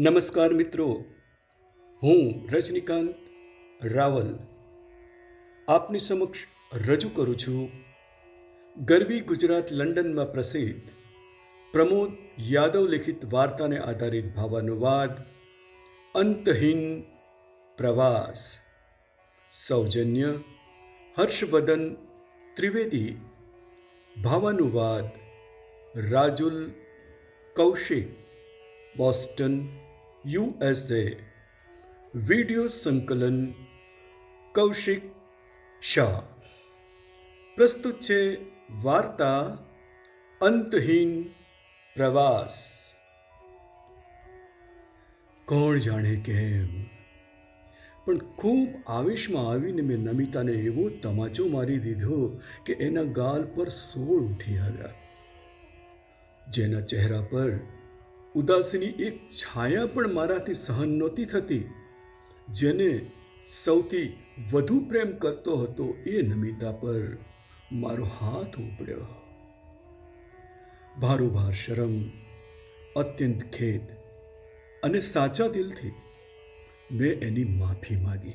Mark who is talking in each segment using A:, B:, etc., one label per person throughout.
A: નમસ્કાર મિત્રો હું રજનીકાંત રાવલ આપની સમક્ષ રજૂ કરું છું ગરવી ગુજરાત લંડનમાં પ્રસિદ્ધ પ્રમોદ યાદવ લિખિત વાર્તાને આધારિત ભાવાનુવાદ અંતહીન પ્રવાસ સૌજન્ય હર્ષવદન ત્રિવેદી ભાવાનુવાદ Rajul Kaushik Boston USA. Video સંકલન, કૌશિક શાહ. પ્રસ્તુત છે વાર્તા, અંતહીન પ્રવાસ. કોણ જાણે કેમ? પણ ખૂબ આવેશમાં આવીને મેં નમિતાને એવો તમાચો મારી દીધો કે એના ગાલ પર સોળ ઉઠી આવ્યા. જેના ચહેરા પર ઉદાસીની એક છાયા પણ મારાથી સહન નહોતી થતી. જેને સૌથી વધુ પ્રેમ કરતો હતો એ નમિતા પર મારો હાથ ઉપડ્યો. ભારોભાર શરમ, અત્યંત ખેદ અને સાચા દિલથી મેં એની માફી માગી.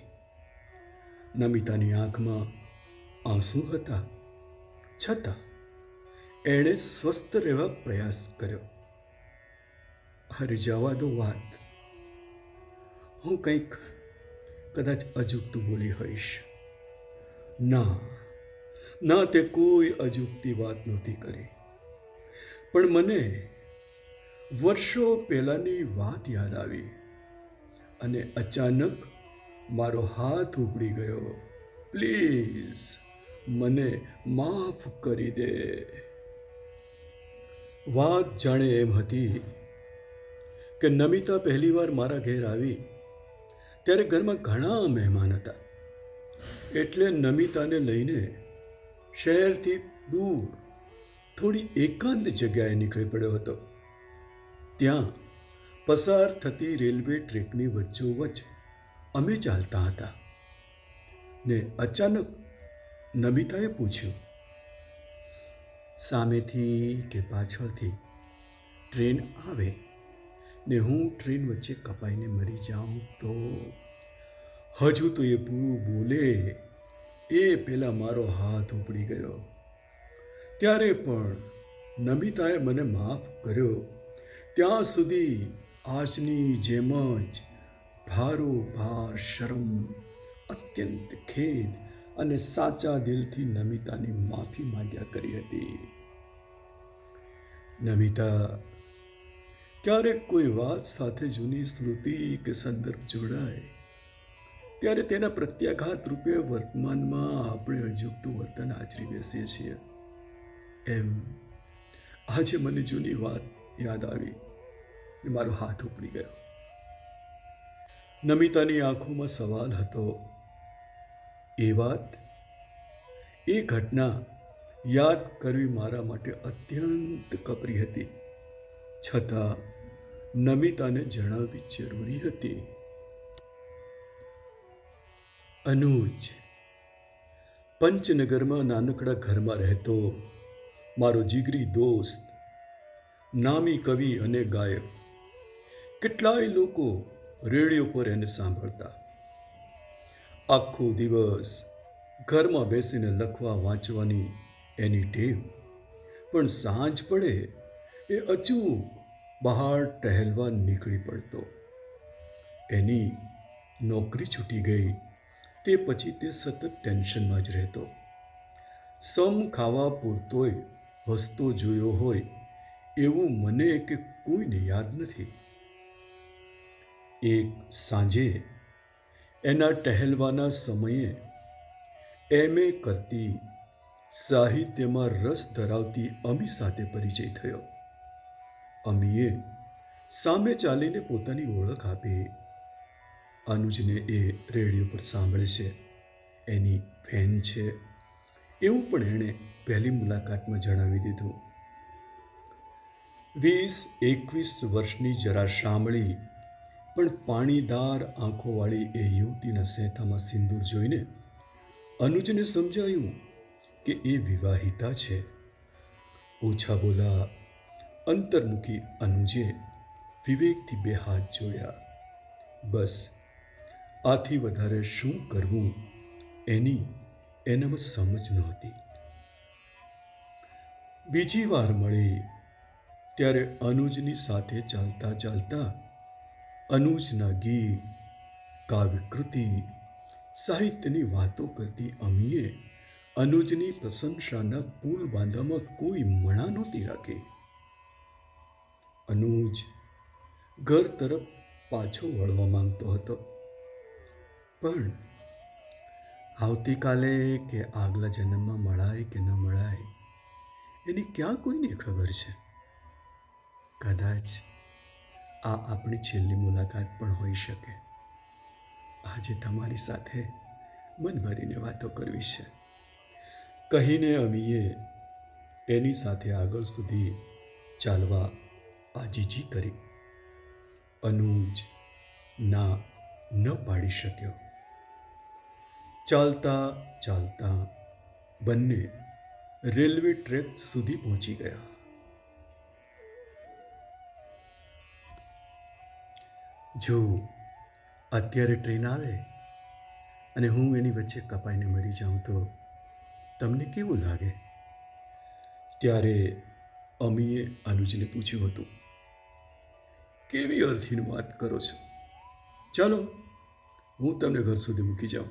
A: નમિતાની આંખમાં આંસુ હતા. છતાં એણે સ્વસ્થ રહેવા પ્રયાસ કર્યો. અરે જવા દો વાત. હું કંઈક કદાચ અજુગતું બોલી હોઈશ. ના ના, તે કોઈ અજુગતી વાત નહોતી કરી. પણ મને વર્ષો પહેલાંની વાત યાદ આવી અને અચાનક મારો હાથ ઉપડી ગયો. પ્લીઝ, મને માફ કરી દે. વાત જાણે એમ હતી કે નમિતા પહેલીવાર મારા ઘેર આવી, ત્યારે ઘરમાં ઘણા મહેમાન હતા. એટલે નમિતાને લઈને શહેરથી દૂર થોડી એકાંત જગ્યાએ નીકળી પડ્યો હતો. ત્યાં પસાર થતી રેલવે ટ્રેકની વચ્ચોવચ્ચ અમે ચાલતા હતા ને અચાનક નમિતાએ પૂછ્યું, સામેથી કે પાછળથી ટ્રેન આવે? ને હું ટ્રેન વચ્ચે કપાઈને મરી જાઉં તો? હજુ તો એ પૂરું બોલે. એ પહેલાં મારો હાથ ઉપડી ગયો. ત્યારે પણ નમિતાએ મને માફ કર્યો. ત્યાં સુધી આજની જેમ જ ભારો ભાર શરમ, અત્યંત ખેદ અને સાચા દિલથી નમિતાની માફી માંગ્યા કરી હતી. નમિતા ક્યારેક કોઈ વાત સાથે જૂની સ્મૃતિ કે સંદર્ભ જોડાય, ત્યારે તેના પ્રત્યાઘાત રૂપે વર્તમાનમાં આપણે અજુગતું વર્તન આચરી બેસીએ છીએ. એમ આજે મને જૂની વાત યાદ આવી ને મારો હાથ ઉપડી ગયો. નમિતાની આંખોમાં સવાલ હતો, એ વાત, એ ઘટના યાદ કરવી મારા માટે અત્યંત કપરી હતી. છતાં નમિતાને જણાવવી જરૂરી હતી. અનુજ, પંચનગરમાં નાનકડા ઘરમાં રહેતો મારો જીગરી દોસ્ત, નામી કવિ અને ગાયક, કેટલાય લોકો રેડિયો પર એને સાંભળતા. આખો દિવસ ઘરમાં બેસીને લખવા વાંચવાની એની ટેવ, પણ સાંજ પડે એ અચૂક બહાર ટહેલવા નીકળી પડતો. એની નોકરી છૂટી ગઈ, તે પછી તે સતત ટેન્શનમાં જ રહેતો. સમ ખાવા પૂરતોય હસતો જોયો હોય, એવું મને કે કોઈને યાદ નથી. એક સાંજે એના ટહેલવાના સમયે એમ એ કરતી સાહિત્યમાં રસ ધરાવતી અમી સાથે પરિચય થયો. અમીએ સામે ચાલીને પોતાની ઓળખ આપી. અનુજને એ રેડિયો પર સાંભળે છે. એની ફેન છે. એવું પણ એણે પહેલી મુલાકાતમાં જણાવી દીધું. વીસ, એકવીસ વર્ષની જરા શામળી, પણ પાણીદાર આંખોવાળી એ યુવતીના સેથામાં સિંદૂર જોઈને અનુજને સમજાયું કે એ વિવાહિતા છે. ઓછા બોલા અંતર્મુખી અનુજે વિવેકથી બે હાથ જોડ્યા બસ, આથી વધારે શું કરવું? એની એનામાં સમજ નહોતી. બીજી વાર મળી ત્યારે અનુજની સાથે ચાલતા ચાલતા અનુજના ગીત, કાવ્યકૃતિ, સાહિત્યની વાતો કરતી અમીએ અનુજની પ્રશંસાના પુલ બાંધવામાં કોઈ મણા નહોતી રાખી. અનુજ ઘર તરફ પાછો વળવા માંગતો હતો. પણ આવતીકાલે કે આગલા જન્મમાં મળાય કે ન મળાય, એની ક્યાં કોઈને ખબર છે? કદાચ આ આપણી છેલ્લી મુલાકાત પણ હોઈ શકે. આજે તમારી સાથે મન ભરીને વાતો કરવી છે. કહીને અમીએ એની સાથે આગળ સુધી ચાલવા આજીજી કરી. અનુજ ના ન પાડી શક્યો. ચાલતા ચાલતા બંને રેલવે ટ્રેક સુધી પહોંચી ગયા. જો અત્યારે ટ્રેન આવે અને હું એની વચ્ચે કપાઈને મરી જાઉં તો તમને કેવું લાગે? ત્યારે અમીએ અનુજને પૂછ્યું હતું કેવી અર્થીની વાત કરો છો? ચાલો, હું તમને ઘર સુધી મૂકી જાઉં.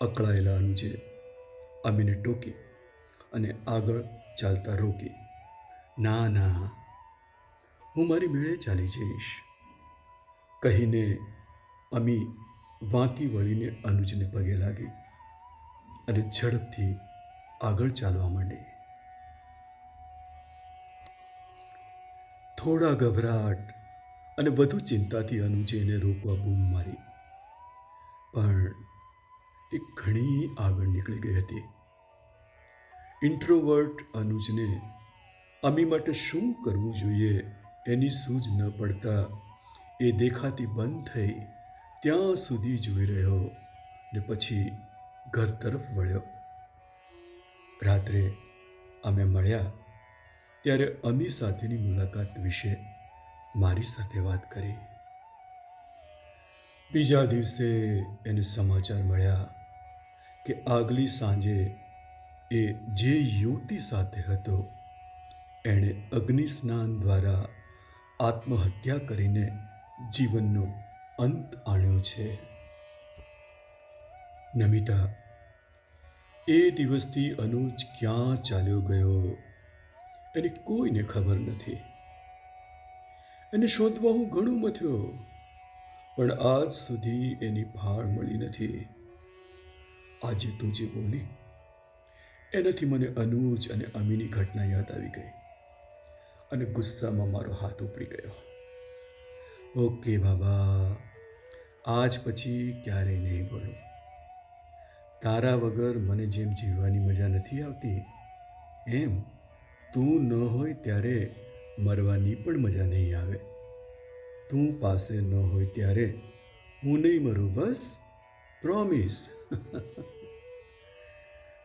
A: અકળાયેલા અનુજે અમીને ટોકી અને આગળ ચાલતા રોકી. ના ના, હું મારી મેળે ચાલી જઈશ. કહીને અમી વાંકી વળીને અનુજને પગે લાગી અને ઝડપથી આગળ ચાલવા માંડી. થોડા ગભરાટ અને વધુ ચિંતાથી અનુજે એને રોકવા બૂમ મારી. પણ એ ઘણી આગળ નીકળી ગઈ હતી. ઇન્ટ્રોવર્ટ અનુજને અમી માટે શું કરવું જોઈએ એની સૂઝ ન પડતા એ દેખાતી બંધ થઈ ત્યાં સુધી જોઈ રહ્યો ને પછી ઘર તરફ વળ્યો. રાત્રે અમે મળ્યા. ત્યારે અમી સાથેની મુલાકાત વિશે મારી સાથે વાત કરી. બીજા દિવસે એને સમાચાર મળ્યા કે આગલી સાંજે એ જે યુવતી સાથે હતો, એણે અગ્નિ સ્નાન દ્વારા આત્મહત્યા કરીને જીવનનો અંત આણ્યો છે. નમિતા, એ દિવસથી અનુજ ક્યાં ચાલ્યો ગયો? એની કોઈને ખબર નથી. એને શોધવા હું ઘણું મથ્યો, પણ આજ સુધી એની ભાળ મળી નથી. આજે તું જે બોલી, એનાથી મને અનુજ અને અમીની ઘટના યાદ આવી ગઈ અને ગુસ્સામાં મારો હાથ ઉપડી ગયો. ઓકે બાબા, આજ પછી ક્યારેય નહીં બોલું. તારા વગર મને જેમ જીવવાની મજા નથી આવતી, એમ? તું ન હોય ત્યારે મરવાની પણ મજા નહીં આવે. તું પાસે ન હોય ત્યારે હું નહીં મરું, બસ. પ્રોમિસ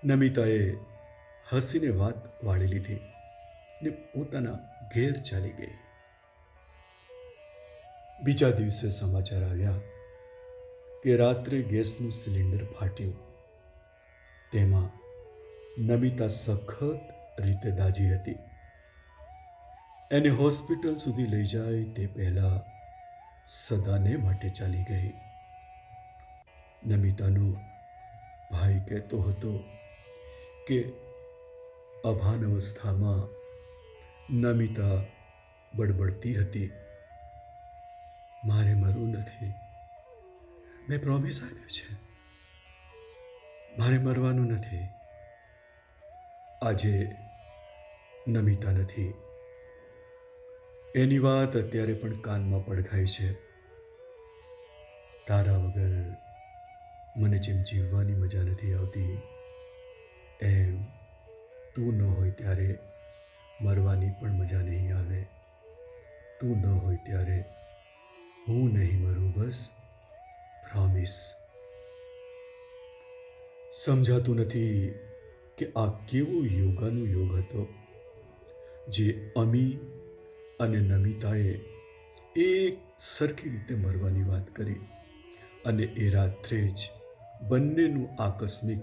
A: નમિતાએ હસીને વાત વાળી લીધી ને પોતાના ઘેર ચાલી ગઈ. બીજા દિવસે સમાચાર આવ્યા કે રાત્રે ગેસનું સિલિન્ડર ફાટ્યું. તેમાં નમિતા સખત રીતે દાજી હતી. એને હોસ્પિટલ સુધી લઈ જાય તે પહેલાં સદાને માટે ચાલી ગઈ. નમિતાનો ભાઈ કહેતો હતો કે અભાન અવસ્થામાં નમિતા બડબડતી હતી. મારે મરવું નથી. મેં પ્રોમિસ આપ્યું છે. મારે મરવાનું નથી. આજે નમિતા નથી. એની વાત અત્યારે પણ કાનમાં પડઘાય છે. તારા વગર મને જેમ જીવવાની મજા નથી આવતી, એમ તું ન હોય ત્યારે મરવાની પણ મજા નહીં આવે. તું ન હોય ત્યારે હું નહીં મરું, બસ પ્રોમિસ સમજાતું નથી કે આ કેવું યોગાનું યોગ હતો. જે અમી અને નમિતાએ એક સરખી રીતે મરવાની વાત કરી અને એ રાત્રે જ બંનેનું આકસ્મિક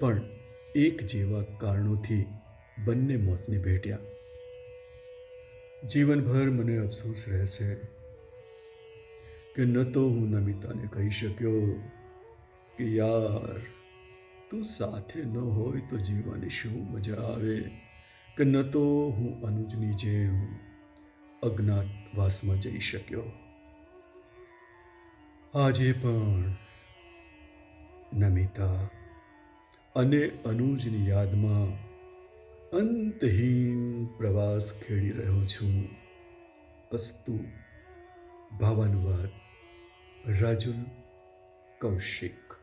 A: પણ એક જેવા કારણોથી બંને મોતને ભેટ્યા. જીવનભર મને અફસોસ રહેશે કે ન તો હું નમિતાને કહી શક્યો કે, યાર, તું સાથે ન હોય તો જીવવાની શું મજા આવે? કે ન તો હું અનુજની જેમ અજ્ઞાતવાસમાં જઈ શક્યો. આજે પણ નમિતા અને અનુજની યાદમાં અંતહીન પ્રવાસ ખેડી રહ્યો છું. અસ્તુ ભાવાનુવાદ રાજુલ કૌશિક.